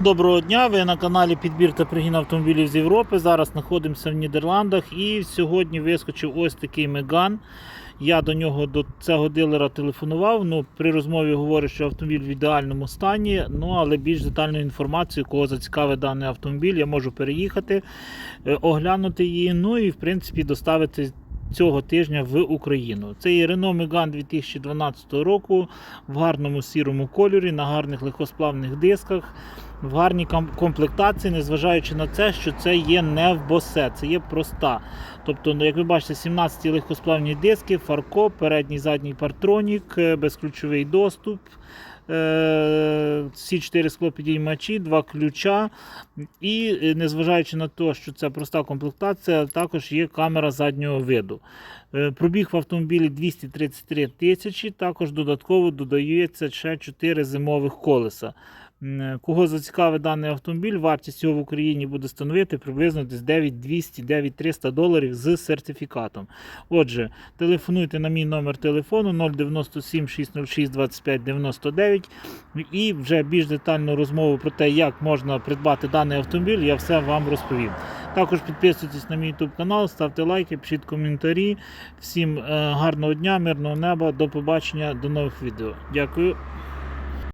Доброго дня! Ви на каналі Підбір та пригін автомобілів з Європи. Зараз знаходимося в Нідерландах і сьогодні вискочив ось такий Меган. Я до нього до цього дилера телефонував. Ну, при розмові говорить, що автомобіль в ідеальному стані. Ну але більш детальну інформацію, кого зацікавить даний автомобіль, я можу переїхати, е, оглянути її. Ну і в принципі доставити. Цього тижня в Україну. Це є Renault Megane 2012 року в гарному сірому кольорі, на гарних легкосплавних дисках, в гарній ком- комплектації, незважаючи на це, що це є не в босе, це є проста. Тобто, ну, як ви бачите, 17 легкосплавні диски, фарко, передній задній партронік, е, безключовий доступ. Е, Всі чотири склопідіймачі, два ключа. І е, незважаючи на те, що це проста комплектація, також є камера заднього виду. Е, Пробіг в автомобілі 233 тисячі, також додатково додається ще 4 зимових колеса. Кого зацікавить даний автомобіль, вартість його в Україні буде становити приблизно десь 9200-9300 доларів з сертифікатом. Отже, телефонуйте на мій номер телефону 097 606 25 99 і вже більш детальну розмову про те, як можна придбати даний автомобіль, я все вам розповім. Також підписуйтесь на мій YouTube канал, ставте лайки, пишіть коментарі. Всім е, гарного дня, мирного неба, до побачення, до нових відео. Дякую.